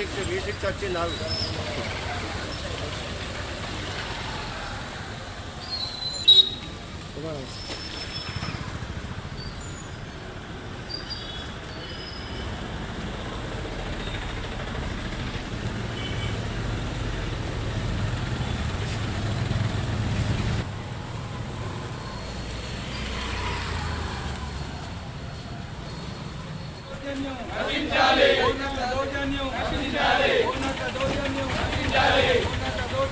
식좀 일식 잡지 나고. 그만하겠습니다. Daniel.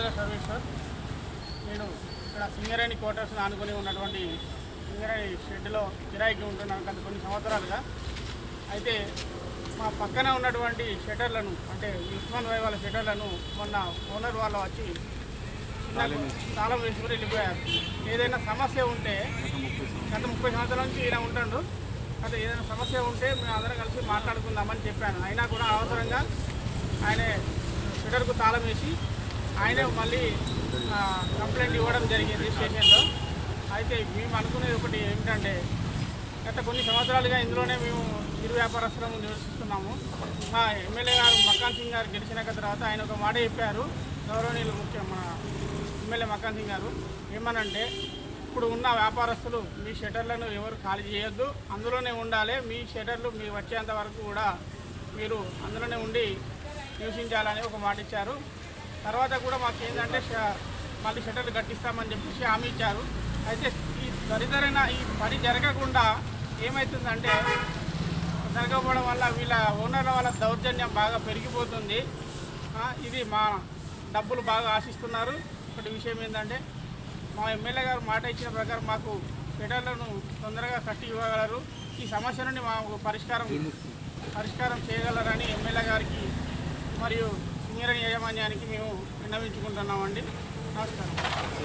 Odela Sarveshwar నేను ఇక్కడ Singareni quarters ఆనుకొని ఉన్నటువంటి సింగరేణి షెడ్లో కిరాయికి ఉంటున్నాను గత కొన్ని సంవత్సరాలుగా. అయితే మా పక్కన ఉన్నటువంటి షెటర్లను అంటే ఉస్మాన్ భాయ్ వాళ్ళ షెటర్లను మొన్న ఓనర్ వాళ్ళు వచ్చి తాళం వేసుకుని వెళ్ళిపోయారు. ఏదైనా సమస్య ఉంటే గత ముప్పై సంవత్సరాల. నుంచి ఈయన ఉంటాడు. అదే ఏదైనా సమస్య ఉంటే మేము అందరం కలిసి మాట్లాడుకుందామని చెప్పాను. అయినా కూడా అవసరంగా ఆయన షటర్కు తాళం వేసి ఆయనే మళ్ళీ కంప్లైంట్ ఇవ్వడం జరిగింది స్టేషన్లో. అయితే మేము అనుకునేది ఒకటి ఏమిటంటే గత కొన్ని సంవత్సరాలుగా ఇందులోనే మేము ఇరు వ్యాపారస్తులను నివసిస్తున్నాము. మా ఎమ్మెల్యే గారు మక్కాన్ సింగ్ గారు గెలిచినాక తర్వాత ఆయన ఒక మాట చెప్పారు. గౌరవనీయులు ముఖ్యం మన ఎమ్మెల్యే మక్కాన్ సింగ్ గారు. ఏమనంటే ఇప్పుడు ఉన్న వ్యాపారస్తులు మీ షటర్లను ఎవరు ఖాళీ చేయొద్దు. అందులోనే ఉండాలి. మీ షటర్లు మీరు వచ్చేంత వరకు కూడా మీరు అందులోనే ఉండి నివసించాలని ఒక మాట ఇచ్చారు. తర్వాత కూడా మాకు ఏంటంటే ష- మళ్ళీ షటర్లు కట్టిస్తామని చెప్పేసి హామీ ఇచ్చారు. అయితే ఈ దరిద్రైన ఈ పని జరగకుండా ఏమవుతుందంటే జరగకపోవడం వల్ల వీళ్ళ ఓనర్ల వల్ల దౌర్జన్యం బాగా పెరిగిపోతుంది. ఇది మా డబ్బులు బాగా ఆశిస్తున్నారు. ఒకటి విషయం ఏంటంటే మా ఎమ్మెల్యే గారు మాట ఇచ్చిన ప్రకారం మాకు ఫెడర్లను తొందరగా కట్టి ఇవ్వగలరు. ఈ సమస్య నుండి మాకు పరిష్కారం పరిష్కారం చేయగలరని ఎమ్మెల్యే గారికి మరియు ఇంజనీరింగ్ యాజమాన్యానికి మేము విన్నవించుకుంటున్నామండి. నమస్కారం.